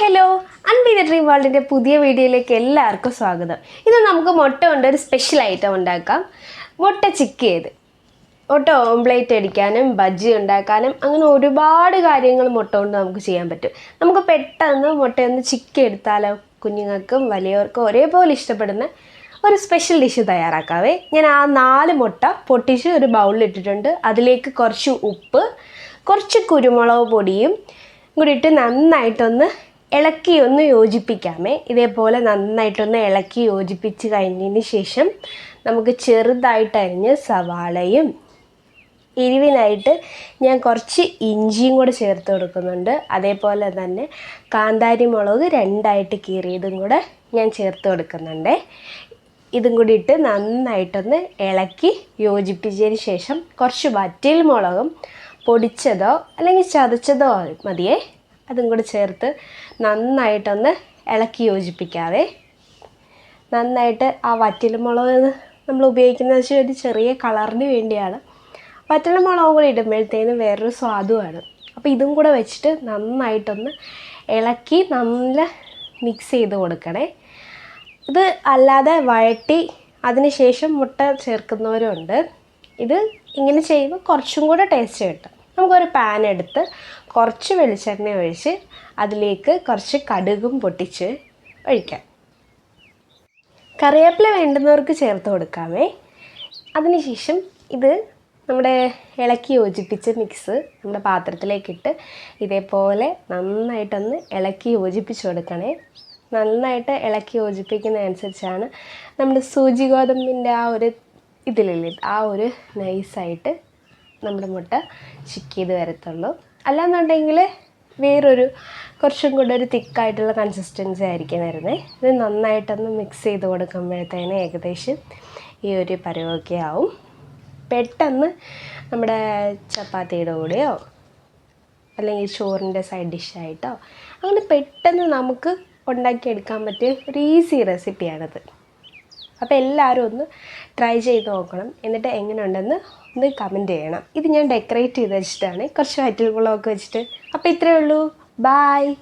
Hello അൺബീത dream വേൾഡിന്റെ പുതിയ വീഡിയോയിലേക്ക് എല്ലാവർക്കും സ്വാഗതം. ഇന്ന് നമുക്ക് മുട്ട കൊണ്ട് ഒരു സ്പെഷ്യൽ ഐറ്റം ഉണ്ടാക്കാം. മുട്ട ചിക്ക് ചെയ്ത് മുട്ട ഓംപ്ലേറ്റ് അടിക്കാനും ബജ്ജി ഉണ്ടാക്കാനും അങ്ങനെ ഒരുപാട് കാര്യങ്ങൾ മുട്ട കൊണ്ട് നമുക്ക് ചെയ്യാൻ പറ്റും. നമുക്ക് പെട്ടെന്ന് മുട്ടയൊന്ന് ചിക്ക് എടുത്താലോ കുഞ്ഞുങ്ങൾക്കും വലിയവർക്കും ഒരേപോലെ ഇഷ്ടപ്പെടുന്ന ഒരു സ്പെഷ്യൽ ഡിഷ് തയ്യാറാക്കാവേ. ഞാൻ ആ നാല് മുട്ട പൊട്ടിച്ച് ഒരു ബൗളിൽ ഇട്ടിട്ടുണ്ട്. അതിലേക്ക് കുറച്ച് ഉപ്പ് കുറച്ച് കുരുമുളക് പൊടിയും കൂടിയിട്ട് നന്നായിട്ടൊന്ന് ഇളക്കി ഒന്ന് യോജിപ്പിക്കാമേ. ഇതേപോലെ നന്നായിട്ടൊന്ന് ഇളക്കി യോജിപ്പിച്ച് കഴിഞ്ഞതിന് ശേഷം നമുക്ക് ചെറുതായിട്ട് അരിഞ്ഞ് സവാളയും എരിവിനായിട്ട് ഞാൻ കുറച്ച് ഇഞ്ചിയും കൂടെ ചേർത്ത് കൊടുക്കുന്നുണ്ട്. അതേപോലെ തന്നെ കാന്താരി മുളക് രണ്ടായിട്ട് കീറിയതും കൂടെ ഞാൻ ചേർത്ത് കൊടുക്കുന്നുണ്ട്. ഇതും കൂടി ഇട്ട് നന്നായിട്ടൊന്ന് ഇളക്കി യോജിപ്പിച്ചതിന് ശേഷം കുറച്ച് വറ്റൽ മുളകും പൊടിച്ചതോ അല്ലെങ്കിൽ ചതച്ചതോ മതിയേ. അതും കൂടി ചേർത്ത് നന്നായിട്ടൊന്ന് ഇളക്കി യോജിപ്പിക്കാവേ. നന്നായിട്ട് ആ വറ്റൽമുളക് നമ്മൾ ഉപയോഗിക്കുന്നത് വെച്ചാൽ ഒരു ചെറിയ കളറിന് വേണ്ടിയാണ്. വറ്റൽമുളകും കൂടി ഇടുമ്പോഴത്തേനും വേറൊരു സ്വാദുമാണ്. അപ്പോൾ ഇതും കൂടെ വെച്ചിട്ട് നന്നായിട്ടൊന്ന് ഇളക്കി നല്ല മിക്സ് ചെയ്ത് കൊടുക്കണേ. ഇത് അല്ലാതെ വഴട്ടി അതിനുശേഷം മുട്ട ചേർക്കുന്നവരുണ്ട്. ഇത് ഇങ്ങനെ ചെയ്യുമ്പോൾ കുറച്ചും കൂടെ ടേസ്റ്റ് കിട്ടും. നമുക്കൊരു പാൻ എടുത്ത് കുറച്ച് വെളിച്ചെണ്ണ ഒഴിച്ച് അതിലേക്ക് കുറച്ച് കടുകും പൊട്ടിച്ച് ഒഴിക്കാം. കറിവേപ്പില വേണ്ടുന്നവർക്ക് ചേർത്ത് കൊടുക്കാമേ അതിനുശേഷം ഇത് നമ്മുടെ ഇളക്കി യോജിപ്പിച്ച മിക്സ് നമ്മുടെ പാത്രത്തിലേക്കിട്ട് ഇതേപോലെ നന്നായിട്ടൊന്ന് ഇളക്കി യോജിപ്പിച്ച് കൊടുക്കണേ. നന്നായിട്ട് ഇളക്കി യോജിപ്പിക്കുന്നതനുസരിച്ചാണ് നമ്മുടെ സൂചി ഗോതമ്പിന്റെ ആ ഒരു ഇതിലില്ലേ ആ ഒരു നൈസായിട്ട് നമ്മുടെ മുട്ട ചിക്ക് ചെയ്ത് വരത്തുള്ളൂ. അല്ലാന്നുണ്ടെങ്കിൽ വേറൊരു കുറച്ചും കൂടെ ഒരു തിക്കായിട്ടുള്ള കൺസിസ്റ്റൻസി ആയിരിക്കും വരുന്നത് ഇത് നന്നായിട്ടൊന്ന് മിക്സ് ചെയ്ത് കൊടുക്കുമ്പോഴത്തേന് ഏകദേശം ഈ ഒരു പരുവൊക്കെ ആവും. പെട്ടെന്ന് നമ്മുടെ ചപ്പാത്തിയുടെ കൂടെയോ അല്ലെങ്കിൽ ചോറിന്റെ സൈഡ് ഡിഷായിട്ടോ അങ്ങനെ പെട്ടെന്ന് നമുക്ക് ഉണ്ടാക്കിയെടുക്കാൻ പറ്റിയ ഒരു ഈസി റെസിപ്പിയാണിത് അപ്പോൾ എല്ലാവരും ഒന്ന് ട്രൈ ചെയ്ത് നോക്കണം. എന്നിട്ട് എങ്ങനെയുണ്ടെന്ന് ഒന്ന് കമന്റ് ചെയ്യണം. ഇത് ഞാൻ ഡെക്കറേറ്റ് ചെയ്ത് വെച്ചിട്ടാണ്. കുറച്ച് വൈറ്റിൽ വറ്റൽമുളകൊക്കെ വെച്ചിട്ട്. അപ്പോൾ ഇത്രയേ ഉള്ളൂ. ബായ്